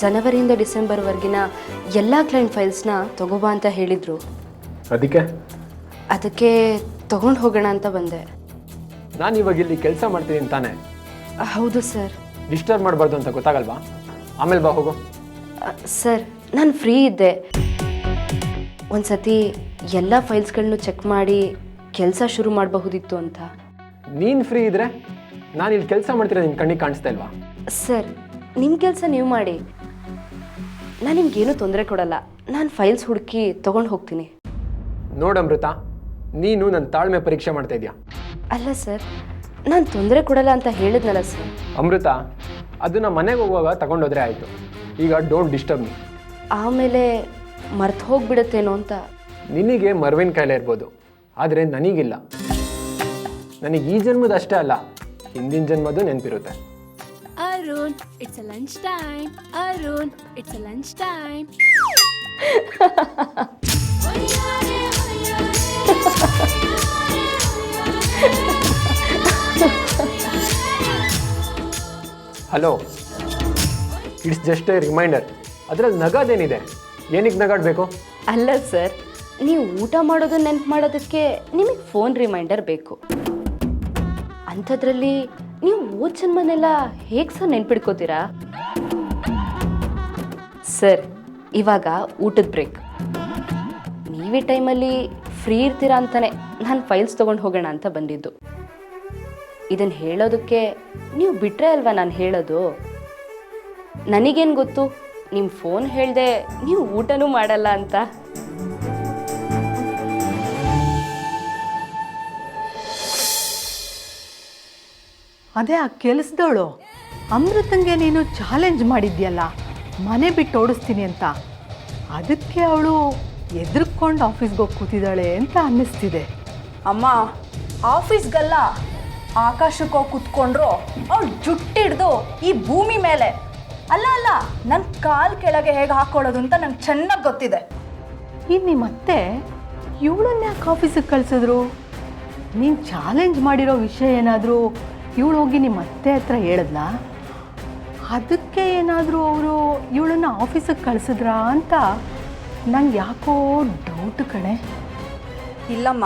ಜನವರಿಯಿಂದ ಡಿಸೆಂಬರ್ವರೆಗಿನ ಎಲ್ಲ ಕ್ಲೈಂಟ್ ಫೈಲ್ಸ್ನ ತಗೋಬಾ ಅಂತ ಹೇಳಿದರು. ಅದಕ್ಕೆ? ಅದಕ್ಕೆ ತಗೊಂಡು ಹೋಗೋಣ ಅಂತ ಬಂದೆ. ನಾನು ಇವಾಗ ಇಲ್ಲಿ ಕೆಲಸ ಮಾಡ್ತೀನಿ ತಾನೆ ಹೌದು ಸರ್. ಡಿಸ್ಟರ್ಬ್ ಮಾಡಬಾರ್ದು ಅಂತ ಗೊತ್ತಾಗಲ್ವಾ? ಆಮೇಲೆ ಬಾ ಹೋಗು. ಸರ್ ನಾನು ಫ್ರೀ ಇದ್ದೆ. ಒಂದು ಸತಿ ಎಲ್ಲ ಫೈಲ್ಸ್ಗಳನ್ನೂ ಚೆಕ್ ಮಾಡಿ ಕೆಲಸ ಶುರು ಮಾಡಬಹುದಿತ್ತು ಅಂತ. ನೀನು ಫ್ರೀ ಇದ್ರೆ ನಾನು ಇಲ್ಲಿ ಕೆಲಸ ಮಾಡ್ತಿರೋ ನಿನ್ನ ಕಣ್ಣಿಗೆ ಕಾಣಿಸ್ತಾ ಇಲ್ವಾ? ಸರ್ ನಿಮ್ಮ ಕೆಲಸ ನೀವು ಮಾಡಿ. ನಾನು ನಿಮ್ಗೇನು ತೊಂದರೆ ಕೊಡಲ್ಲ. ನಾನು ಫೈಲ್ಸ್ ಹುಡುಕಿ ತೊಗೊಂಡು ಹೋಗ್ತೀನಿ. ನೋಡು ಅಮೃತ ನೀನು ನನ್ನ ತಾಳ್ಮೆ ಪರೀಕ್ಷೆ ಮಾಡ್ತಾ ಇದೀಯಾ? ಅಲ್ಲ ಸರ್ ನಾನು ತೊಂದರೆ ಕೊಡಲ್ಲ ಅಂತ ಹೇಳಿದ್ನಲ್ಲ ಸರ್. ಅಮೃತ ಅದನ್ನ ಮನೆಗೆ ಹೋಗುವಾಗ ತಗೊಂಡೋದ್ರೆ ಆಯಿತು. ಈಗ ಡೋಂಟ್ ಡಿಸ್ಟರ್ಬ್ ಮೀ ಆಮೇಲೆ ಮರ್ತು ಹೋಗ್ಬಿಡತ್ತೇನೋ ಅಂತ. ನಿನಗೆ ಮರ್ವಿನ್ ಕಾಯಿಲೆ ಇರ್ಬೋದು. ಆದರೆ ನನಗಿಲ್ಲ. ನನಗೆ ಈ ಜನ್ಮದ ಅಷ್ಟೇ ಅಲ್ಲ ಹಿಂದಿನ ಜನ್ಮದು ನೆನಪಿರುತ್ತೆ. Arun, it's a lunch time. Arun, it's a lunch time. Hello it's just a reminder ಅದರಲ್ಲಿ ನಗದೇನಿದೆ? ಏನಕ್ಕೆ ನಗಾಡಬೇಕು? ಅಲ್ಲ ಸರ್ ನೀವು ಊಟ ಮಾಡೋದನ್ನ ನೆನ್ಪು ಮಾಡೋದಕ್ಕೆ ನಿಮಗೆ ಫೋನ್ ರಿಮೈಂಡರ್ ಬೇಕು. ಅಂಥದ್ರಲ್ಲಿ ನೀವು ಓದ್ ಜನ್ಮನೆಲ್ಲ ಹೇಗೆ ಸರ್ ನೆನ್ಪಿಡ್ಕೋತೀರಾ? ಸರ್, ಇವಾಗ ಊಟದ ಬ್ರೇಕ್. ನೀವೇ ಟೈಮಲ್ಲಿ ಫ್ರೀ ಇರ್ತೀರಾ ಅಂತಾನೆ ನಾನು ಫೈಲ್ಸ್ ತೊಗೊಂಡು ಹೋಗೋಣ ಅಂತ ಬಂದಿದ್ದು. ಇದನ್ನು ಹೇಳೋದಕ್ಕೆ ನೀವು ಬಿಟ್ಟರೆ ಅಲ್ವಾ ನಾನು ಹೇಳೋದು? ನನಗೇನು ಗೊತ್ತು? ನಿಮ್ಮ ಫೋನ್ ಹೇಳ್ದೆ ನೀವು ಊಟನೂ ಮಾಡಲ್ಲ ಅಂತ. ಅದೇ ಆ ಕೆಲಸದವಳು ಅಮೃತಂಗೆ ನೀನು ಚಾಲೆಂಜ್ ಮಾಡಿದ್ಯಲ್ಲ ಮನೆ ಬಿಟ್ಟು ಓಡಿಸ್ತೀನಿ ಅಂತ. ಅದಕ್ಕೆ ಅವಳು ಎದುರ್ಕೊಂಡು ಆಫೀಸ್ಗೆ ಹೋಗಿ ಕೂತಿದ್ದಾಳೆ ಅಂತ ಅನ್ನಿಸ್ತಿದೆ. ಅಮ್ಮ ಆಫೀಸ್ಗಲ್ಲ ಆಕಾಶಕ್ಕೆ ಹೋಗಿ ಕುತ್ಕೊಂಡ್ರು ಅವ್ಳು ಜುಟ್ಟಿಡ್ದು ಈ ಭೂಮಿ ಮೇಲೆ. ಅಲ್ಲ ಅಲ್ಲ ನನ್ನ ಕಾಲ್ ಕೆಳಗೆ ಹೇಗೆ ಹಾಕೊಳ್ಳೋದು ಅಂತ ನಂಗೆ ಚೆನ್ನಾಗಿ ಗೊತ್ತಿದೆ. ಇನ್ನು ಮತ್ತೆ ಇವಳನ್ನ ಯಾಕೆ ಆಫೀಸಿಗೆ ಕಳಿಸಿದ್ರು? ನೀನು ಚಾಲೆಂಜ್ ಮಾಡಿರೋ ವಿಷಯ ಏನಾದರೂ ಇವಳು ಹೋಗಿ ನಿಮ್ಮ ಅತ್ತೆ ಹತ್ರ ಹೇಳಿದ್ಲಾ? ಅದಕ್ಕೆ ಏನಾದರೂ ಅವರು ಇವಳನ್ನು ಆಫೀಸಿಗೆ ಕಳಿಸಿದ್ರಾ ಅಂತ ನಂಗೆ ಯಾಕೋ ಡೌಟ್ ಕಣೆ. ಇಲ್ಲಮ್ಮ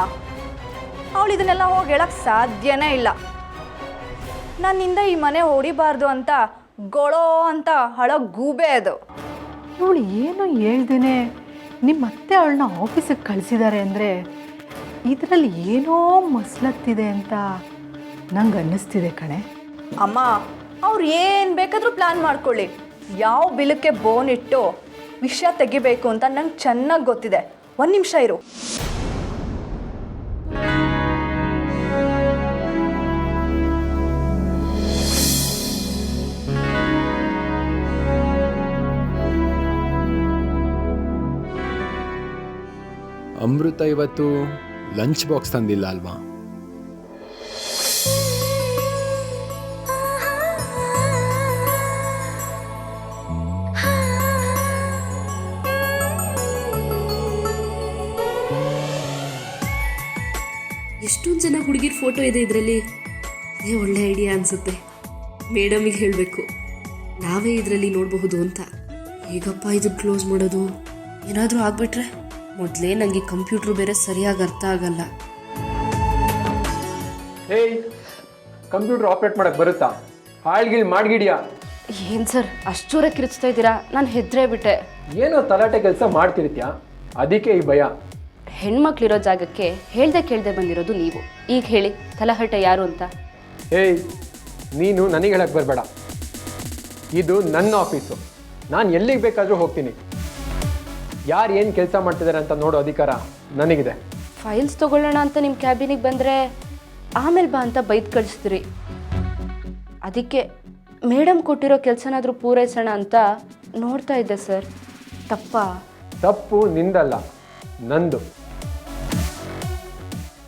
ಅವಳು ಇದನ್ನೆಲ್ಲ ಹೋಗಿ ಹೇಳಕ್ಕೆ ಸಾಧ್ಯನೇ ಇಲ್ಲ. ನನ್ನಿಂದ ಈ ಮನೆ ಹೊಡಿಬಾರ್ದು ಅಂತ ಗೊಳೋ ಅಂತ ಹಳೋ ಗೂಬೆ ಅದು. ಇವಳು ಏನು ಹೇಳ್ದೇನೆ? ನಿಮ್ಮ ಅತ್ತೆ ಅವಳನ್ನ ಆಫೀಸಿಗೆ ಕಳಿಸಿದ್ದಾರೆ ಅಂದರೆ ಇದರಲ್ಲಿ ಏನೋ ಮಸ್ಲತ್ತಿದೆ ಅಂತ ನಂಗೆ ಅನ್ನಿಸ್ತಿದೆ ಕಣೆ. ಅಮ್ಮ ಅವ್ರು ಏನು ಬೇಕಾದರೂ ಪ್ಲ್ಯಾನ್ ಮಾಡ್ಕೊಳ್ಳಿ. ಯಾವ ಬಿಲಕ್ಕೆ ಬೋನ್ ಇಟ್ಟು ವಿಷಯ ತೆಗಿಬೇಕು ಅಂತ ನಂಗೆ ಚೆನ್ನಾಗಿ ಗೊತ್ತಿದೆ. ಒಂದು ನಿಮಿಷ ಇರು. ಅಮೃತ ಇವತ್ತು ಲಂಚ್ ಬಾಕ್ಸ್ ತಂದಿಲ್ಲ ಅಲ್ವಾ? ಎಷ್ಟೊಂದು ಜನ ಹುಡುಗಿರ ಫೋಟೋ ಇದೆ ಇದರಲ್ಲಿ? ಇದೇ ಒಳ್ಳೆ ಐಡಿಯಾ ಅನಿಸುತ್ತೆ. ಮೇಡಮಿಗೆ ಹೇಳಬೇಕು. ನಾವೇ ಇದರಲ್ಲಿ ನೋಡಬಹುದು ಅಂತ. ಹೇಗಪ್ಪ ಇದು ಕ್ಲೋಸ್ ಮಾಡೋದು? ಏನಾದರೂ ಆಗ್ಬಿಟ್ರೆ? ಮೊದಲೇ ನನಗೆ ಕಂಪ್ಯೂಟರ್ ಬೇರೆ ಸರಿಯಾಗಿ ಅರ್ಥ ಆಗಲ್ಲ. ಹೇಯ್ ಕಂಪ್ಯೂಟರ್ ಆಪ್ರೇಟ್ ಮಾಡಕ್ಕೆ ಬರುತ್ತಾ? ಹಾಳ್ಗಿಲ್ ಮಾಡ್ಗಿಡಿಯಾ? ಏನು ಸರ್ ಅಷ್ಟು ಜೋರ ಕಿರಿಚ್ತಾ ಇದ್ದೀರಾ? ನಾನು ಹೆದ್ರೇ ಬಿಟ್ಟೆ. ಏನೋ ತಲಾಟೆ ಕೆಲಸ ಮಾಡ್ತಿರ್ತೀಯಾ? ಅದಕ್ಕೆ ಈ ಭಯ. ಹೆಣ್ಮಕ್ಳಿರೋ ಜಾಗಕ್ಕೆ ಹೇಳ್ದೆ ಕೇಳ್ದೆ ಬಂದಿರೋದು ನೀವು. ಈಗ ಹೇಳಿ ತಲಹಟ ಯಾರು ಅಂತ? ಏಯ್ ನೀನು ನನಗೆ ಹೇಳಕ್ಕೆ ಬರಬೇಡ. ಇದು ನನ್ನ ಆಫೀಸು. ನಾನು ಎಲ್ಲಿಗೆ ಬೇಕಾದರೂ ಹೋಗ್ತೀನಿ. ಯಾರು ಏನು ಕೆಲಸ ಮಾಡ್ತಿದ್ದಾರೆ ಅಂತ ನೋಡೋ ಅಧಿಕಾರ ನನಗಿದೆ. ಫೈಲ್ಸ್ ತಗೊಳ್ಳೋಣ ಅಂತ ನಿಮ್ಮ ಕ್ಯಾಬಿನಿಗೆ ಬಂದರೆ ಆಮೇಲೆ ಬಾ ಅಂತ ಬೈದು ಕಳಿಸ್ತೀರಿ. ಅದಕ್ಕೆ ಮೇಡಮ್ ಕೊಟ್ಟಿರೋ ಕೆಲಸನಾದರೂ ಪೂರೈಸೋಣ ಅಂತ ನೋಡ್ತಾ ಇದ್ದೆ ಸರ್. ತಪ್ಪಾ? ತಪ್ಪು ನಿಂದಲ್ಲ ನಂದು.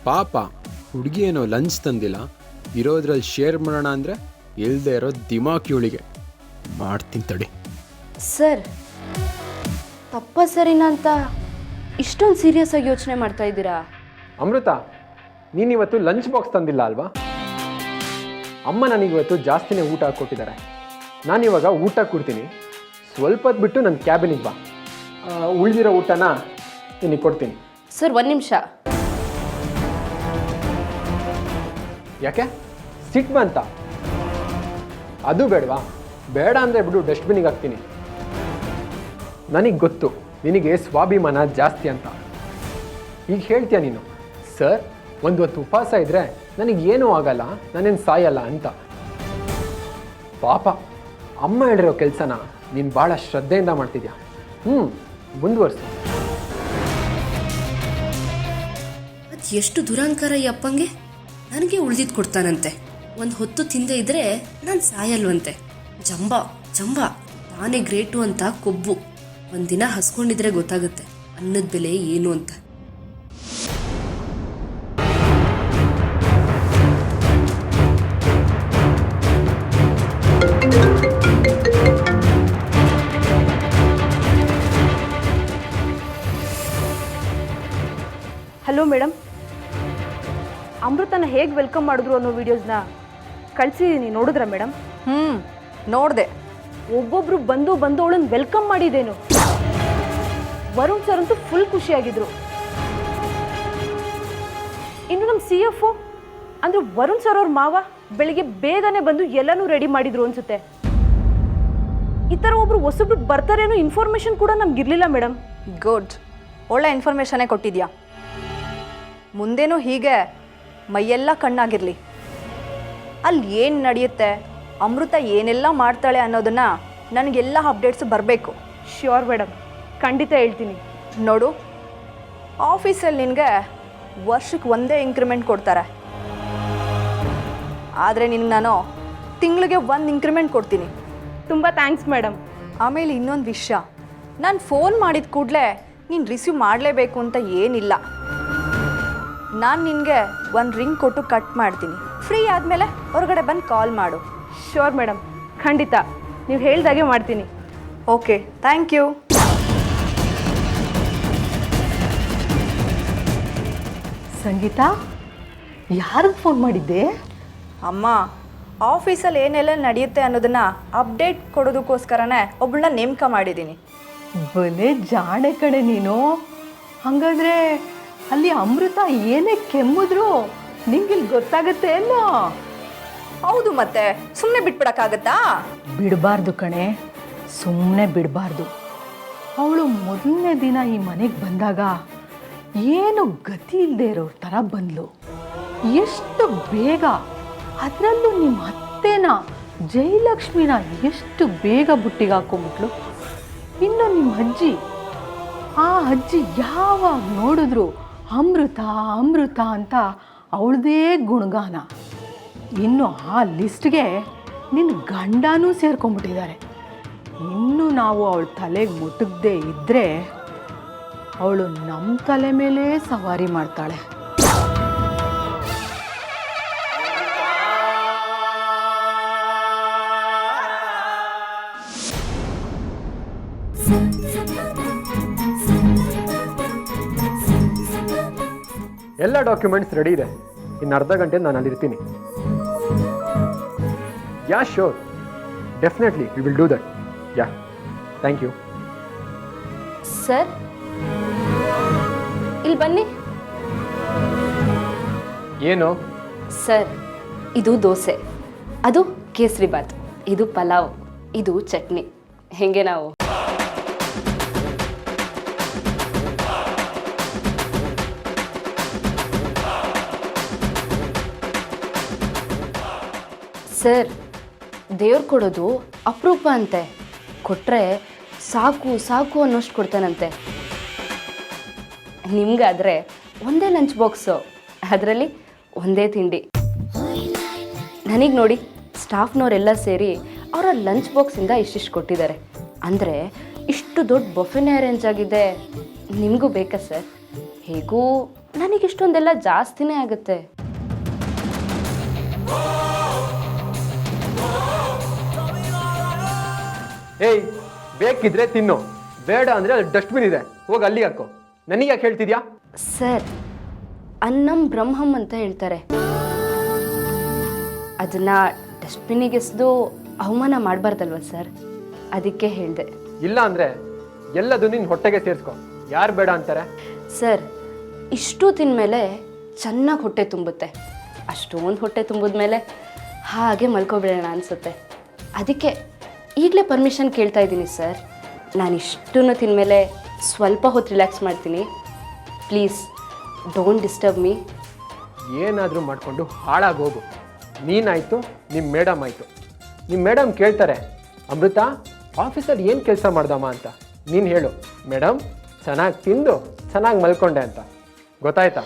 ಪಾಪ ಹುಡುಗಿ ಏನೋ ಲಂಚ್ ತಂದಿಲ್ಲ ಇರೋದ್ರಲ್ಲಿ ಶೇರ್ ಮಾಡೋಣ ಅಂದರೆ ಇಲ್ಲದೆ ಇರೋ ದಿಮಾಕ್ ಇವಳಿಗೆ ಮಾಡ್ತೀನಿ ತಡಿ. ಸರ್ ತಪ್ಪ ಸರಿನಾ ಅಂತ ಇಷ್ಟೊಂದು ಸೀರಿಯಸ್ ಆಗಿ ಯೋಚನೆ ಮಾಡ್ತಾ ಇದ್ದೀರಾ? ಅಮೃತ ನೀನಿವತ್ತು ಲಂಚ್ ಬಾಕ್ಸ್ ತಂದಿಲ್ಲ ಅಲ್ವಾ? ಅಮ್ಮ ನನಗಿವತ್ತು ಜಾಸ್ತಿನೇ ಊಟ ಕೊಟ್ಟಿದ್ದಾರೆ. ನಾನಿವಾಗ ಊಟ ಕೊಡ್ತೀನಿ. ಸ್ವಲ್ಪ ಹೊತ್ತು ಬಿಟ್ಟು ನನ್ನ ಕ್ಯಾಬಿನಿಗೆ ಬಾ. ಉಳಿದಿರೋ ಉಳ್ದಿರೋ ಊಟನ ನಿನಗೆ ಕೊಡ್ತೀನಿ. ಸರ್ ಒಂದು ನಿಮಿಷ. ಯಾಕೆ? ಸಿಟ್ ಬಂತ ಅದು ಬೇಡವಾ? ಬೇಡ ಅಂದರೆ ಬಿಡು ಡಸ್ಟ್ಬಿನಿಗೆ ಹಾಕ್ತೀನಿ. ನನಗೆ ಗೊತ್ತು, ನಿನಗೆ ಸ್ವಾಭಿಮಾನ ಜಾಸ್ತಿ ಅಂತ. ಈಗ ಹೇಳ್ತೀಯ ನೀನು, ಸರ್, ಒಂದು ಹೊತ್ತು ಉಪವಾಸ ಇದ್ದರೆ ನನಗೆ ಏನೂ ಆಗಲ್ಲ, ನಾನೇನು ಸಾಯಲ್ಲ ಅಂತ. ಪಾಪ, ಅಮ್ಮ ಹೇಳಿರೋ ಕೆಲಸನ ನೀನು ಭಾಳ ಶ್ರದ್ಧೆಯಿಂದ ಮಾಡ್ತಿದ್ಯಾ? ಹ್ಞೂ ಮುಂದುವರ್ಸು. ಎಷ್ಟು ದುರಂಕಾರ ಈ ಅಪ್ಪಂಗೆ? ನನಗೆ ಉಳ್ದಿದ್ದು ಕೊಡ್ತಾನಂತೆ. ಒಂದು ಹೊತ್ತು ತಿಂದೆ ಇದ್ರೆ ನಾನು ಸಾಯಲ್ವಂತೆ. ಜಂಬ ಜಂಬ, ತಾನೇ ಗ್ರೇಟು ಅಂತ ಕೊಬ್ಬು. ಒಂದಿನ ಹಸ್ಕೊಂಡಿದ್ರೆ ಗೊತ್ತಾಗುತ್ತೆ, ಅನ್ನದ ಬೆಲೆ ಏನು ಅಂತ. ಹಲೋ ಮೇಡಮ್ ಅಮೃತನ ಹೇಗೆ ವೆಲ್ಕಮ್ ಮಾಡಿದ್ರು ಅನ್ನೋ ವಿಡಿಯೋಸ್ನ ಕಳಿಸಿದ್ದೀನಿ ನೋಡಿದ್ರಾ ಮೇಡಮ್ ಹ್ಞೂ ನೋಡಿದೆ. ಒಬ್ಬೊಬ್ರು ಬಂದು ಬಂದು ಅವಳನ್ನ ವೆಲ್ಕಮ್ ಮಾಡಿದ್ದೇನು ವರುಣ್ ಸರ್ ಅಂತೂ ಫುಲ್ ಖುಷಿಯಾಗಿದ್ರು. ಇನ್ನು ನಮ್ಮ ಸಿ ಎಫ್ ಅಂದ್ರೆ ವರುಣ್ ಸರ್ ಅವ್ರ ಮಾವ ಬೆಳಿಗ್ಗೆ ಬೇಗನೆ ಬಂದು ಎಲ್ಲನೂ ರೆಡಿ ಮಾಡಿದ್ರು ಅನ್ಸುತ್ತೆ. ಈ ಥರ ಒಬ್ರು ಹೊಸಬ್ರು ಬರ್ತಾರೇನೋ ಇನ್ಫಾರ್ಮೇಶನ್ ಕೂಡ ನಮ್ಗಿರ್ಲಿಲ್ಲ ಮೇಡಮ್ ಗುಡ್ ಒಳ್ಳೆ ಇನ್ಫಾರ್ಮೇಷನ್ನೇ ಕೊಟ್ಟಿದ್ಯಾ? ಮುಂದೇನು ಹೀಗೆ ಮೈಯೆಲ್ಲ ಕಣ್ಣಾಗಿರಲಿ. ಅಲ್ಲಿ ಏನು ನಡೆಯುತ್ತೆ ಅಮೃತ ಏನೆಲ್ಲ ಮಾಡ್ತಾಳೆ ಅನ್ನೋದನ್ನ ನನಗೆಲ್ಲ ಅಪ್ಡೇಟ್ಸ್ ಬರಬೇಕು. ಶ್ಯೂರ್ ಮೇಡಮ್ ಖಂಡಿತ ಹೇಳ್ತೀನಿ. ನೋಡು ಆಫೀಸಲ್ಲಿ ನಿನಗೆ ವರ್ಷಕ್ಕೆ ಒಂದೇ ಇನ್ಕ್ರಿಮೆಂಟ್ ಕೊಡ್ತಾರೆ. ಆದರೆ ನಿನಗೆ ನಾನು ತಿಂಗಳಿಗೆ ಒಂದು ಇಂಕ್ರಿಮೆಂಟ್ ಕೊಡ್ತೀನಿ. ತುಂಬ ಥ್ಯಾಂಕ್ಸ್ ಮೇಡಮ್ ಆಮೇಲೆ ಇನ್ನೊಂದು ವಿಷಯ. ನಾನು ಫೋನ್ ಮಾಡಿದ ಕೂಡಲೇ ನೀನು ರಿಸೀವ್ ಮಾಡಲೇಬೇಕು ಅಂತ ಏನಿಲ್ಲ. ನಾನು ನಿನಗೆ ಒಂದು ರಿಂಗ್ ಕೊಟ್ಟು ಕಟ್ ಮಾಡ್ತೀನಿ. ಫ್ರೀ ಆದಮೇಲೆ ಹೊರಗಡೆ ಬಂದು ಕಾಲ್ ಮಾಡು. ಶ್ಯೂರ್ ಮೇಡಮ್ ಖಂಡಿತ. ನೀವು ಹೇಳ್ದಾಗೆ ಮಾಡ್ತೀನಿ. ಓಕೆ ಥ್ಯಾಂಕ್ ಯು ಸಂಗೀತ ಯಾರಿಗೆ ಫೋನ್ ಮಾಡಿದ್ದೆ? ಅಮ್ಮ ಆಫೀಸಲ್ಲಿ ಏನೆಲ್ಲ ನಡೆಯುತ್ತೆ ಅನ್ನೋದನ್ನ ಅಪ್ಡೇಟ್ ಕೊಡೋದಕ್ಕೋಸ್ಕರನೇ ಒಬ್ಬಳನ್ನ ನೇಮಕ ಮಾಡಿದ್ದೀನಿ. ಬಲೆ ಜಾಣೆ ಕಡೆ ನೀನು. ಹಾಗಾದ್ರೆ ಅಲ್ಲಿ ಅಮೃತ ಏನೇ ಕೆಮ್ಮಿದ್ರು ನಿಂಗಿಲ್ಲಿ ಗೊತ್ತಾಗತ್ತೆ ಏನೋ? ಹೌದು ಮತ್ತೆ ಸುಮ್ಮನೆ ಬಿಟ್ಬಿಡಕ್ಕಾಗತ್ತಾ? ಬಿಡಬಾರ್ದು ಕಣೆ ಸುಮ್ಮನೆ ಬಿಡಬಾರ್ದು. ಅವಳು ಮೊದಲನೇ ದಿನ ಈ ಮನೆಗೆ ಬಂದಾಗ ಏನು ಗತಿ ಇಲ್ಲದೆ ಇರೋ ಥರ ಬಂದ್ಲು. ಎಷ್ಟು ಬೇಗ ಅದರಲ್ಲೂ ನಿಮ್ಮ ಅತ್ತೆನ ಜಯಲಕ್ಷ್ಮಿನ ಎಷ್ಟು ಬೇಗ ಬುಟ್ಟಿಗೆ ಹಾಕೊಂಬಿಟ್ಲು. ಇನ್ನು ನಿಮ್ಮ ಅಜ್ಜಿ ಆ ಅಜ್ಜಿ ಯಾವಾಗ ನೋಡಿದ್ರು ಅಮೃತ ಅಮೃತ ಅಂತ ಅವಳದೇ ಗುಣಗಾನ. ಇನ್ನು ಆ ಲಿಸ್ಟ್ಗೆ ನಿನ್ನ ಗಂಡನೂ ಸೇರ್ಕೊಂಡ್ಬಿಟ್ಟಿದ್ದಾರೆ. ಇನ್ನು ನಾವು ಅವಳ ತಲೆಗೆ ಮುಟುಕದೆ ಇದ್ದರೆ ಅವಳು ನಮ್ಮ ತಲೆ ಮೇಲೆ ಸವಾರಿ ಮಾಡ್ತಾಳೆ. ಎಲ್ಲ ಡಾಕ್ಯುಮೆಂಟ್ಸ್ ರೆಡಿ ಇದೆ. ಇನ್ನು ಅರ್ಧ ಗಂಟೆ ನಾನು ಅಲ್ಲಿರ್ತೀನಿ. Yeah sure definitely we will do that yeah thank you sir ಇಲ್ಲಿ ಬನ್ನಿ. ಏನು? ಸರ್ ಇದು ದೋಸೆ. ಅದು ಕೇಸರಿ ಬಾತ್ ಇದು ಪಲಾವ್. ಇದು ಚಟ್ನಿ. ಹೆಂಗೆ ನಾವು? ಸರ್, ದೇವ್ರು ಕೊಡೋದು ಅಪರೂಪ ಅಂತೆ. ಕೊಟ್ಟರೆ ಸಾಕು ಸಾಕು ಅನ್ನೋಷ್ಟು ಕೊಡ್ತಾನಂತೆ. ನಿಮ್ಗಾದರೆ ಒಂದೇ ಲಂಚ್ ಬಾಕ್ಸು, ಅದರಲ್ಲಿ ಒಂದೇ ತಿಂಡಿ. ನನಗೆ ನೋಡಿ ಸ್ಟಾಫ್ನವರೆಲ್ಲ ಸೇರಿ ಅವರ ಲಂಚ್ ಬಾಕ್ಸಿಂದ ಇಷ್ಟಿಷ್ಟು ಕೊಟ್ಟಿದ್ದಾರೆ. ಅಂದರೆ ಇಷ್ಟು ದೊಡ್ಡ ಬಫೆನೇ ಅರೇಂಜ್ ಆಗಿದೆ. ನಿಮಗೂ ಬೇಕಾ ಸರ್? ಹೇಗೂ ನನಗೆ ಇಷ್ಟೊಂದೆಲ್ಲ ಜಾಸ್ತಿನೇ ಆಗುತ್ತೆ. ಏಯ್ ಬೇಕಿದ್ರೆ ತಿನ್ನು. ಬೇಡ ಅಂದರೆ ಅಲ್ಲಿ ಡಸ್ಟ್ಬಿನ್ ಇದೆ. ಹೋಗಿ ಅಲ್ಲಿ ಹಾಕು. ನನಗೆ ಯಾಕೆ ಹೇಳ್ತಿದ್ಯಾ? ಸರ್ ಅನ್ನಂ ಬ್ರಹ್ಮಂ ಅಂತ ಹೇಳ್ತಾರೆ. ಅದನ್ನ ಡಸ್ಟ್ಬಿನ್ನಿಗೆ ಎಸೆದು ಅವಮಾನ ಮಾಡಬಾರ್ದಲ್ವ ಸರ್? ಅದಕ್ಕೆ ಹೇಳಿದೆ. ಇಲ್ಲ ಅಂದರೆ ಎಲ್ಲದು ನಿನ್ನ ಹೊಟ್ಟೆಗೆ ಸೇರಿಸ್ಕೊ. ಯಾರು ಬೇಡ ಅಂತಾರೆ? ಸರ್ ಇಷ್ಟು ತಿಂದಮೇಲೆ ಚೆನ್ನಾಗಿ ಹೊಟ್ಟೆ ತುಂಬುತ್ತೆ. ಅಷ್ಟೊಂದು ಹೊಟ್ಟೆ ತುಂಬಿದ್ಮೇಲೆ ಹಾಗೆ ಮಲ್ಕೊಬಿಡೋಣ ಅನಿಸುತ್ತೆ. ಅದಕ್ಕೆ ಈಗಲೇ ಪರ್ಮಿಷನ್ ಕೇಳ್ತಾ ಇದ್ದೀನಿ ಸರ್ ನಾನು ಇಷ್ಟನ್ನು ತಿಂದಮೇಲೆ ಸ್ವಲ್ಪ ಹೊತ್ತು ರಿಲ್ಯಾಕ್ಸ್ ಮಾಡ್ತೀನಿ. ಪ್ಲೀಸ್ ಡೋಂಟ್ ಡಿಸ್ಟರ್ಬ್ ಮೀ ಏನಾದರೂ ಮಾಡಿಕೊಂಡು ಹಾಳಾಗಿ ಹೋಗು. ನೀನಾಯಿತು ನಿಮ್ಮ ಮೇಡಮ್ ಆಯಿತು. ನಿಮ್ಮ ಮೇಡಮ್ ಕೇಳ್ತಾರೆ, ಅಮೃತ ಆಫೀಸಲ್ಲಿ ಏನು ಕೆಲಸ ಮಾಡ್ದಮ್ಮ ಅಂತ? ನೀನು ಹೇಳು ಮೇಡಮ್ ಚೆನ್ನಾಗಿ ತಿಂದು, ಚೆನ್ನಾಗಿ ಮಲ್ಕೊಂಡೆ ಅಂತ. ಗೊತ್ತಾಯ್ತಾ?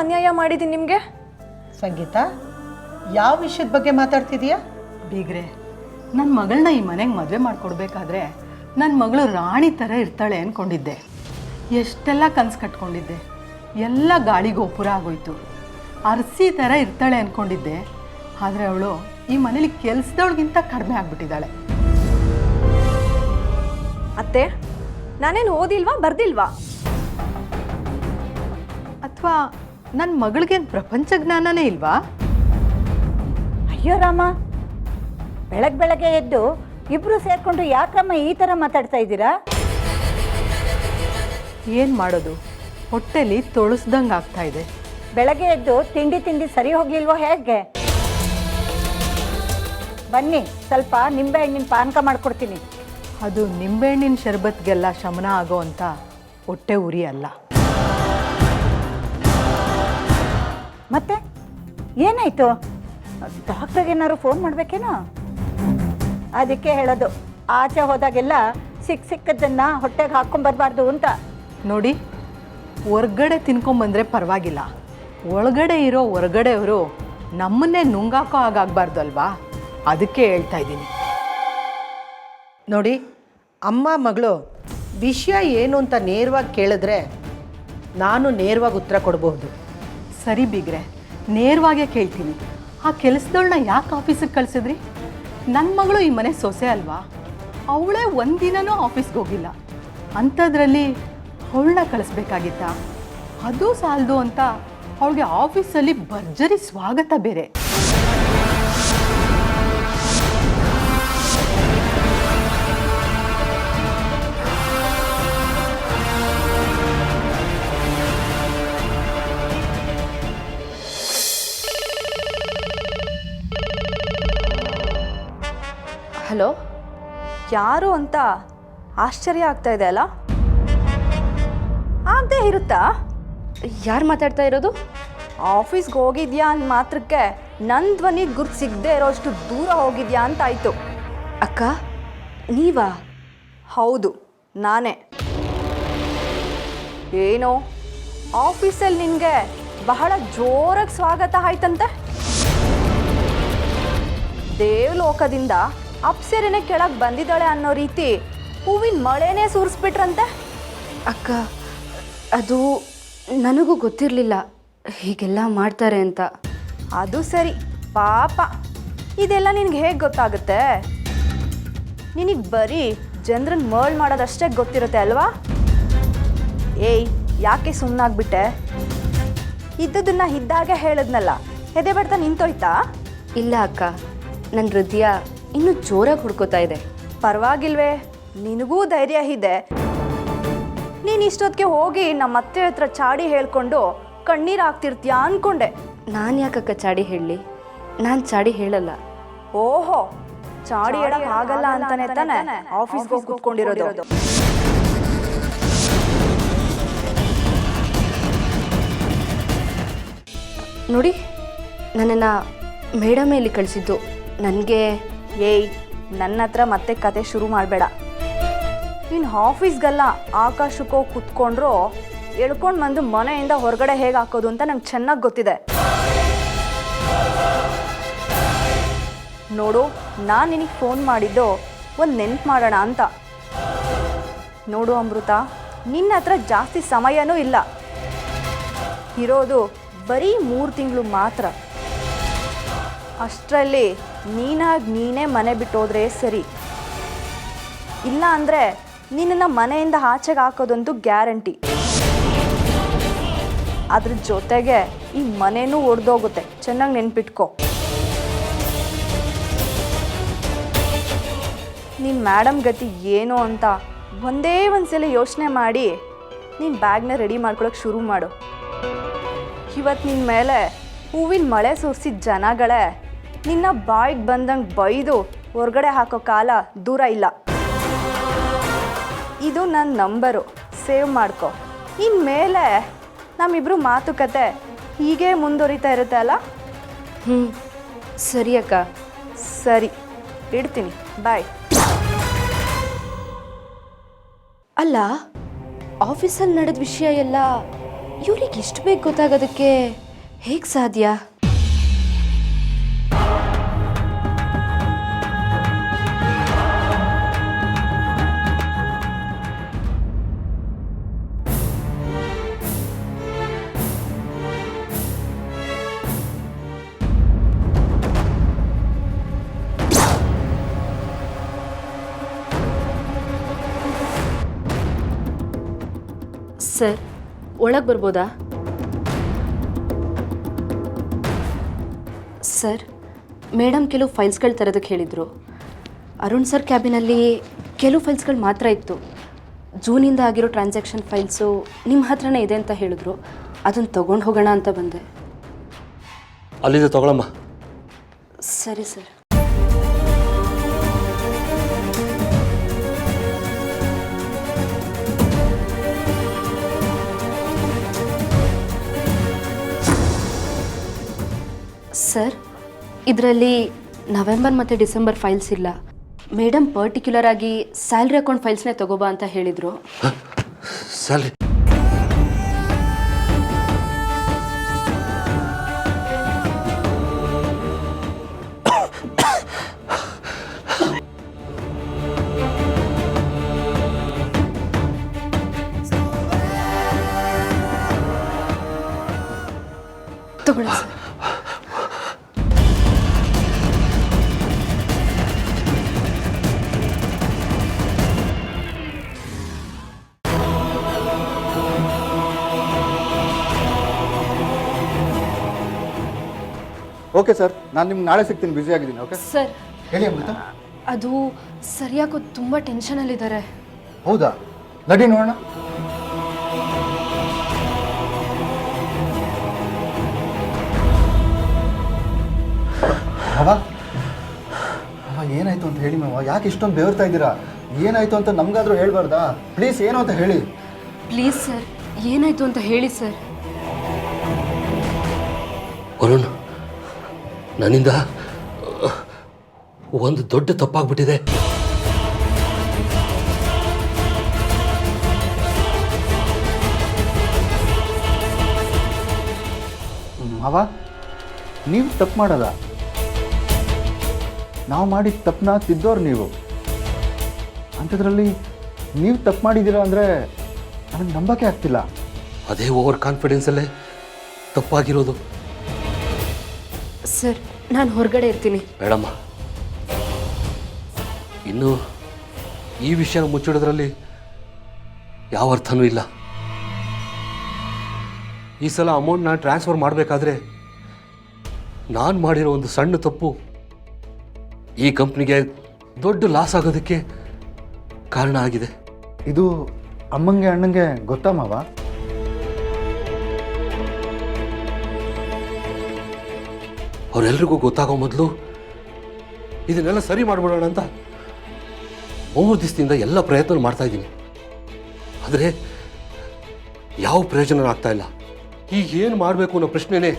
ಅನ್ಯಾಯ ಮಾಡಿದ್ದೀನಿ ನಿಮಗೆ? ಸಂಗೀತ ಯಾವ ವಿಷಯದ ಬಗ್ಗೆ ಮಾತಾಡ್ತಿದೀಯಾ? ಬೀಗ್ರೆ ನನ್ನ ಮಗಳನ್ನ ಈ ಮನೆಗೆ ಮದುವೆ ಮಾಡಿಕೊಡ್ಬೇಕಾದ್ರೆ ನನ್ನ ಮಗಳು ರಾಣಿ ಥರ ಇರ್ತಾಳೆ ಅಂದ್ಕೊಂಡಿದ್ದೆ ಎಷ್ಟೆಲ್ಲ ಕನಸು ಕಟ್ಕೊಂಡಿದ್ದೆ. ಎಲ್ಲ ಗಾಳಿ ಗೋಪುರ ಆಗೋಯ್ತು. ಅರಸಿ ಥರ ಇರ್ತಾಳೆ ಅಂದ್ಕೊಂಡಿದ್ದೆ ಆದರೆ ಅವಳು ಈ ಮನೇಲಿ ಕೆಲಸದವಳಿಗಿಂತ ಕಡಿಮೆ ಆಗ್ಬಿಟ್ಟಿದ್ದಾಳೆ. ಅತ್ತೆ ನಾನೇನು ಓದಿಲ್ವಾ ಬರ್ದಿಲ್ವಾ? ಅಥವಾ ನನ್ನ ಮಗಳಿಗೇನು ಪ್ರಪಂಚ ಜ್ಞಾನನೇ ಇಲ್ವಾ? ಅಯ್ಯೋ ರಾಮ ಬೆಳಗ್ಗೆ ಬೆಳಗ್ಗೆ ಎದ್ದು ಇಬ್ರು ಸೇರ್ಕೊಂಡು ಯಾಕಮ್ಮ ಈ ಥರ ಮಾತಾಡ್ತಾ ಇದ್ದೀರಾ? ಏನು ಮಾಡೋದು? ಹೊಟ್ಟೆಲಿ ತೊಳಸ್ದಂಗೆ ಆಗ್ತಾ ಇದೆ. ಬೆಳಗ್ಗೆ ಎದ್ದು ತಿಂಡಿ ತಿಂಡಿ ಸರಿ ಹೋಗ್ಲಿಲ್ವೋ ಹೇಗೆ? ಬನ್ನಿ ಸ್ವಲ್ಪ ನಿಂಬೆ ಹಣ್ಣಿನ ಪಾನಕ ಮಾಡ್ಕೊಡ್ತೀನಿ. ಅದು ನಿಂಬೆಹಣ್ಣಿನ ಶರಬತ್ಗೆಲ್ಲ ಶಮನ ಆಗೋ ಅಂತ ಹೊಟ್ಟೆ ಉರಿ ಅಲ್ಲ ಮತ್ತೆ? ಏನಾಯ್ತು? ಡಾಕ್ಟರ್ಗೆ ಏನಾದ್ರು ಫೋನ್ ಮಾಡ್ಬೇಕೇನೋ? ಅದಕ್ಕೆ ಹೇಳೋದು. ಆಚೆ ಹೋದಾಗೆಲ್ಲ ಸಿಕ್ಕ ಸಿಕ್ಕದನ್ನ ಹೊಟ್ಟೆಗೆ ಹಾಕ್ಕೊಂಬರ್ಬಾರ್ದು ಅಂತ. ನೋಡಿ, ಹೊರ್ಗಡೆ ತಿನ್ಕೊಂಬಂದ್ರೆ ಪರವಾಗಿಲ್ಲ. ಒಳಗಡೆ ಇರೋ ಹೊರಗಡೆಯವರು ನಮ್ಮನ್ನೇ ನುಂಗಾಕೋ ಹಾಗಾಗಬಾರ್ದು ಅಲ್ವಾ? ಅದಕ್ಕೆ ಹೇಳ್ತಾ ಇದ್ದೀನಿ. ನೋಡಿ, ಅಮ್ಮ ಮಗಳು ವಿಷಯ ಏನು ಅಂತ ನೇರವಾಗಿ ಕೇಳಿದ್ರೆ ನಾನು ನೇರವಾಗಿ ಉತ್ತರ ಕೊಡಬಹುದು. ಸರಿ ಬಿಗ್ರೆ, ನೇರವಾಗೇ ಕೇಳ್ತೀನಿ. ಆ ಕೆಲಸದವಳನ್ನ ಯಾಕೆ ಆಫೀಸಿಗೆ ಕಳಿಸಿದ್ರಿ? ನನ್ನ ಮಗಳು ಈ ಮನೆ ಸೊಸೆ ಅಲ್ವಾ? ಅವಳೇ ಒಂದಿನನೂ ಆಫೀಸ್ಗೆ ಹೋಗಿಲ್ಲ. ಅಂಥದ್ರಲ್ಲಿ ಅವಳನ್ನ ಕಳಿಸ್ಬೇಕಾಗಿತ್ತಾ? ಅದು ಸಾಲದು ಅಂತ ಅವಳಿಗೆ ಆಫೀಸಲ್ಲಿ ಭರ್ಜರಿ ಸ್ವಾಗತ ಬೇರೆ. ಯಾರು ಅಂತ ಆಶ್ಚರ್ಯ ಆಗ್ತಾ ಇದೆ ಅಲ್ಲ? ಆಗದೆ ಇರುತ್ತಾ? ಯಾರು ಮಾತಾಡ್ತಾ ಇರೋದು? ಆಫೀಸ್ಗೆ ಹೋಗಿದ್ಯಾ ಅಂದ ಮಾತ್ರಕ್ಕೆ ನನ್ನ ಧ್ವನಿ ಗುರ್ತು ಸಿಗದೆ ಇರೋಷ್ಟು ದೂರ ಹೋಗಿದ್ಯಾ ಅಂತ ಆಯಿತು. ಅಕ್ಕ, ನೀವಾ? ಹೌದು, ನಾನೇ. ಏನೋ, ಆಫೀಸಲ್ಲಿ ನಿನಗೆ ಬಹಳ ಜೋರಾಗಿ ಸ್ವಾಗತ ಆಯ್ತಂತೆ? ದೇವಲೋಕದಿಂದ ಅಪ್ಸರೆನೆ ಕೆಳಗೆ ಬಂದಿದ್ದಾಳೆ ಅನ್ನೋ ರೀತಿ ಹೂವಿನ ಮಳೆನೇ ಸುರಿಸ್ಬಿಟ್ರಂತೆ? ಅಕ್ಕ ಅದು ನನಗೂ ಗೊತ್ತಿರಲಿಲ್ಲ. ಹೀಗೆಲ್ಲ ಮಾಡ್ತಾರೆ ಅಂತ. ಅದು ಸರಿ. ಪಾಪ. ಇದೆಲ್ಲ ನಿನಗೆ ಹೇಗೆ ಗೊತ್ತಾಗುತ್ತೆ? ನಿನಗೆ ಬರೀ ಜನರನ್ನ ಮರ್ಳ್ ಮಾಡೋದಷ್ಟೇ ಗೊತ್ತಿರುತ್ತೆ ಅಲ್ವಾ? ಏಯ್ ಯಾಕೆ ಸುಮ್ಮನಾಗ್ಬಿಟ್ಟೆ ಇದ್ದದನ್ನ ಇದ್ದಾಗೆ ಹೇಳಿದ್ನಲ್ಲ. ಹೆದೆ ಬಡ್ತಾ ನಿಂತೋಯ್ತಾ? ಇಲ್ಲ ಅಕ್ಕ ನನ್ನ ಹೃದಯ ಇನ್ನೂ ಜೋರಾಗಿ ಹುಡ್ಕೋತಾ ಇದೆ. ಪರವಾಗಿಲ್ವೇ ನಿನಗೂ ಧೈರ್ಯ ಇದೆ. ನೀನು ಇಷ್ಟೊತ್ತಿಗೆ ಹೋಗಿ ನಮ್ಮ ಅತ್ತೆ ಹತ್ರ ಚಾಡಿ ಹೇಳ್ಕೊಂಡು ಕಣ್ಣೀರು ಹಾಕ್ತಿರ್ತೀಯ ಅನ್ಕೊಂಡೆ. ನಾನು ಯಾಕಕ್ಕ ಚಾಡಿ ಹೇಳಲಿ? ನಾನು ಚಾಡಿ ಹೇಳಲ್ಲ. ಓಹೋ ಚಾಡಿ ಹೇಳಕ್ ಆಗಲ್ಲ ಅಂತಾನೆ ತಾನೆ. ಆಫೀಸ್ಗೆ ಹೋಗಿ ಕೂತ್ಕೊಂಡಿರೋದು. ನೋಡಿ ನನ್ನನ್ನು ಮೇಡಮ್ ಇಲ್ಲಿ ಕಳಿಸಿದ್ದು. ನನಗೆ ಏಯ್, ನನ್ನ ಹತ್ರ ಮತ್ತೆ ಕತೆ ಶುರು ಮಾಡಬೇಡ. ನೀನು ಆಫೀಸ್ಗೆಲ್ಲ ಆಕಾಶಕ್ಕೋ ಕುತ್ಕೊಂಡ್ರು ಎಳ್ಕೊಂಡು ಬಂದು ಮನೆಯಿಂದ ಹೊರಗಡೆ ಹೇಗೆ ಹಾಕೋದು ಅಂತ ನಂಗೆ ಚೆನ್ನಾಗಿ ಗೊತ್ತಿದೆ. ನೋಡು, ನಾನು ನಿನಗೆ ಫೋನ್ ಮಾಡಿದ್ದು ಒಂದು ನೆನ್ಪು ಮಾಡೋಣ ಅಂತ. ನೋಡು ಅಮೃತ, ನಿನ್ನ ಹತ್ರ ಜಾಸ್ತಿ ಸಮಯನೂ ಇಲ್ಲ. ಇರೋದು ಬರೀ ಮೂರು ತಿಂಗಳು ಮಾತ್ರ. ಅಷ್ಟರಲ್ಲಿ ನೀನಾಗಿ ನೀನೇ ಮನೆ ಬಿಟ್ಟೋದ್ರೆ ಸರಿ. ಇಲ್ಲ ಅಂದರೆ ನಿನ್ನನ್ನು ಮನೆಯಿಂದ ಆಚೆಗೆ ಹಾಕೋದಂತೂ ಗ್ಯಾರಂಟಿ. ಅದ್ರ ಜೊತೆಗೆ ಈ ಮನೆನೂ ಒಡೆದೋಗುತ್ತೆ. ಚೆನ್ನಾಗಿ ನೆನ್ಪಿಟ್ಕೋ. ನಿನ್ನ ಮೇಡಮ್ ಗತಿ ಏನು ಅಂತ ಒಂದೇ ಒಂದ್ಸಲ ಯೋಚನೆ ಮಾಡಿ ನೀನು ಬ್ಯಾಗ್ನ ರೆಡಿ ಮಾಡ್ಕೊಳಕ್ಕೆ ಶುರು ಮಾಡು. ಇವತ್ತು ನಿನ್ನ ಮೇಲೆ ಹೂವಿನ ಮಳೆ ಸುರಿಸಿದ ಜನಗಳೇ ನಿನ್ನ ಬಾಯಿಗೆ ಬಂದಂಗೆ ಬೈದು ಹೊರಗಡೆ ಹಾಕೋ ಕಾಲ ದೂರ ಇಲ್ಲ. ಇದು ನನ್ನ ನಂಬರು. ಸೇವ್ ಮಾಡ್ಕೊ. ಇನ್ಮೇಲೆ ನಮ್ಮಿಬ್ರು ಮಾತುಕತೆ ಹೀಗೆ ಮುಂದುವರಿತಾ ಇರುತ್ತೆ ಅಲ್ಲ? ಹ್ಞೂ ಸರಿ ಅಕ್ಕ. ಸರಿ. ಇಡ್ತೀನಿ. ಬಾಯ್. ಅಲ್ಲ ಆಫೀಸಲ್ಲಿ ನಡೆದ ವಿಷಯ ಎಲ್ಲ ಇವ್ರಿಗೆ ಎಷ್ಟು ಬೇಗ ಗೊತ್ತಾಗೋದಕ್ಕೆ ಹೇಗೆ ಸಾಧ್ಯ? ಸರ್ ಒಳಗೆ ಬರ್ಬೋದಾ? ಸರ್ ಮೇಡಮ್ ಕೆಲವು ಫೈಲ್ಸ್ಗಳು ತರೋದಕ್ಕೆ ಹೇಳಿದರು. ಅರುಣ್ ಸರ್ ಕ್ಯಾಬಿನಲ್ಲಿ ಕೆಲವು ಫೈಲ್ಸ್ಗಳು ಮಾತ್ರ ಇತ್ತು. ಜೂನಿಂದ ಆಗಿರೋ ಟ್ರಾನ್ಸಾಕ್ಷನ್ ಫೈಲ್ಸು ನಿಮ್ಮ ಹತ್ರನೇ ಇದೆ ಅಂತ ಹೇಳಿದ್ರು. ಅದನ್ನು ತೊಗೊಂಡು ಹೋಗೋಣ ಅಂತ ಬಂದೆ. ಅಲ್ಲಿದೆ ತಗೊಳಮ್ಮ. ಸರಿ ಸರ್. ಸರ್ ಇದರಲ್ಲಿ ನವೆಂಬರ್ ಮತ್ತು ಡಿಸೆಂಬರ್ ಫೈಲ್ಸ್ ಇಲ್ಲ. ಮೇಡಮ್ ಪರ್ಟಿಕ್ಯುಲರ್ ಆಗಿ ಸ್ಯಾಲ್ರಿ ಅಕೌಂಟ್ ಫೈಲ್ಸ್ನೇ ತಗೋಬಾ ಅಂತ ಹೇಳಿದರು. ಸ್ಯಾಲ್ರಿ. ತಗೊಳ್ಳಿ ಸರ್. ಓಕೆ ಸರ್ ನಾನು ನಿಮ್ಗೆ ನಾಳೆ ಸಿಗ್ತೀನಿ. ಬ್ಯುಸಿ ಆಗಿದ್ದೀನಿ ಓಕೆ ಸರ್ ಹೇಳಿ ಅಮೃತ. ಅದು ಸರಿಯಾಗೋ ತುಂಬ ಟೆನ್ಷನಲ್ಲಿದ್ದಾರೆ ಹೌದಾ? ನಡಿ ನೋಡೋಣ. ಏನಾಯ್ತು ಅಂತ ಹೇಳಿ ಮಾವ. ಯಾಕೆ ಇಷ್ಟೊಂದು ಬೆವರ್ತಾ ಇದ್ದೀರಾ? ಏನಾಯ್ತು ಅಂತ ನಮಗಾದ್ರೂ ಹೇಳ್ಬಾರ್ದಾ? ಪ್ಲೀಸ್ ಏನು ಅಂತ ಹೇಳಿ. ಪ್ಲೀಸ್ ಸರ್ ಏನಾಯಿತು ಅಂತ ಹೇಳಿ ಸರ್ ವರುಣ್ ನನ್ನಿಂದ ಒಂದು ದೊಡ್ಡ ತಪ್ಪಾಗ್ಬಿಟ್ಟಿದೆ. ಮಾವ ನೀವು ತಪ್ಪು ಮಾಡಲ್ಲ. ನಾವು ಮಾಡಿದ ತಪ್ಪನ್ನ ತಿದ್ದೋರು ನೀವು. ಅಂಥದ್ರಲ್ಲಿ ನೀವು ತಪ್ಪು ಮಾಡಿದ್ದೀರಾ ಅಂದರೆ ನನಗೆ ನಂಬಕ್ಕೆ ಆಗ್ತಿಲ್ಲ. ಅದೇ ಓವರ್ ಕಾನ್ಫಿಡೆನ್ಸಲ್ಲೇ ತಪ್ಪಾಗಿರೋದು. ಸರ್ ನಾನು ಹೊರಗಡೆ ಇರ್ತೀನಿ. ಮೇಡಮ್ಮ ಇನ್ನು ಈ ವಿಷಯನ ಮುಚ್ಚಿಡೋದ್ರಲ್ಲಿ ಯಾವ ಅರ್ಥನೂ ಇಲ್ಲ. ಈ ಸಲ ಅಮೌಂಟ್ನ ಟ್ರಾನ್ಸ್ಫರ್ ಮಾಡಬೇಕಾದ್ರೆ ನಾನು ಮಾಡಿರೋ ಒಂದು ಸಣ್ಣ ತಪ್ಪು ಈ ಕಂಪ್ನಿಗೆ ದೊಡ್ಡ ಲಾಸ್ ಆಗೋದಕ್ಕೆ ಕಾರಣ ಆಗಿದೆ. ಇದು ಅಮ್ಮಂಗೆ ಅಣ್ಣಂಗೆ ಗೊತ್ತಾ ಮಾವ? ಅವರೆಲ್ರಿಗೂ ಗೊತ್ತಾಗೋ ಮೊದಲು ಇದನ್ನೆಲ್ಲ ಸರಿ ಮಾಡಿಬಿಡೋಣ ಅಂತ ಮೂರು ದಿವಸದಿಂದ ಎಲ್ಲ ಪ್ರಯತ್ನ ಮಾಡ್ತಾ ಇದ್ದೀನಿ. ಆದರೆ ಯಾವ ಪ್ರಯೋಜನ ಆಗ್ತಾ ಇಲ್ಲ? ಈಗ ಏನು ಮಾಡಬೇಕು ಅನ್ನೋ ಪ್ರಶ್ನೆನೇ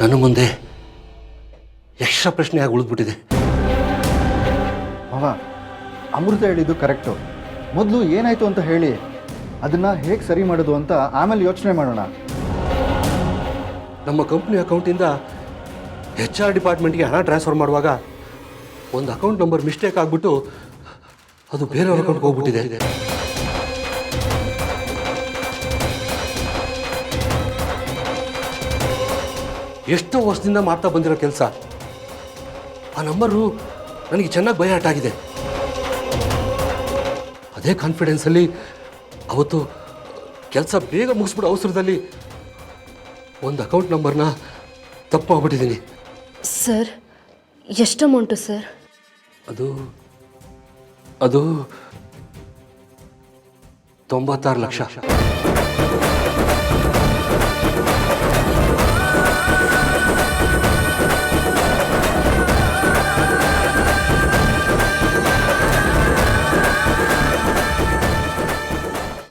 ನನ್ನ ಮುಂದೆ ಯಕ್ಷ ಪ್ರಶ್ನೆಯಾಗಿ ಉಳಿದ್ಬಿಟ್ಟಿದೆ. ಮಾವ, ಅಮೃತ ಹೇಳಿದ್ದು ಕರೆಕ್ಟು ಮೊದಲು ಏನಾಯಿತು ಅಂತ ಹೇಳಿ, ಅದನ್ನು ಹೇಗೆ ಸರಿ ಮಾಡೋದು ಅಂತ ಆಮೇಲೆ ಯೋಚನೆ ಮಾಡೋಣ. ನಮ್ಮ ಕಂಪ್ನಿ ಅಕೌಂಟಿಂದ ಎಚ್ ಆರ್ ಡಿಪಾರ್ಟ್ಮೆಂಟ್ಗೆ ಹಣ ಟ್ರಾನ್ಸ್ಫರ್ ಮಾಡುವಾಗ ಒಂದು ಅಕೌಂಟ್ ನಂಬರ್ ಮಿಸ್ಟೇಕ್ ಆಗಿಬಿಟ್ಟು ಅದು ಬೇರೆಯವ್ರ ಅಕೌಂಟ್ಗೆ ಹೋಗ್ಬಿಟ್ಟಿದೆ. ಎಷ್ಟೋ ವರ್ಷದಿಂದ ಮಾಡ್ತಾ ಬಂದಿರೋ ಕೆಲಸ. ಆ ನಂಬರು ನನಗೆ ಚೆನ್ನಾಗಿ ಭಯ ಆಗಿದೆ. ಅದೇ ಕಾನ್ಫಿಡೆನ್ಸಲ್ಲಿ ಅವತ್ತು ಕೆಲಸ ಬೇಗ ಮುಗಿಸ್ಬಿಡೋ ಅವಸರದಲ್ಲಿ ಒಂದು ಅಕೌಂಟ್ ನಂಬರ್ನ ತಪ್ಪು ಆಗ್ಬಿಟ್ಟಿದ್ದೀನಿ ಸರ್ ಎಷ್ಟು ಅಮೌಂಟು ಸರ್? ಅದು ಅದು ತೊಂಬತ್ತಾರು ಲಕ್ಷ.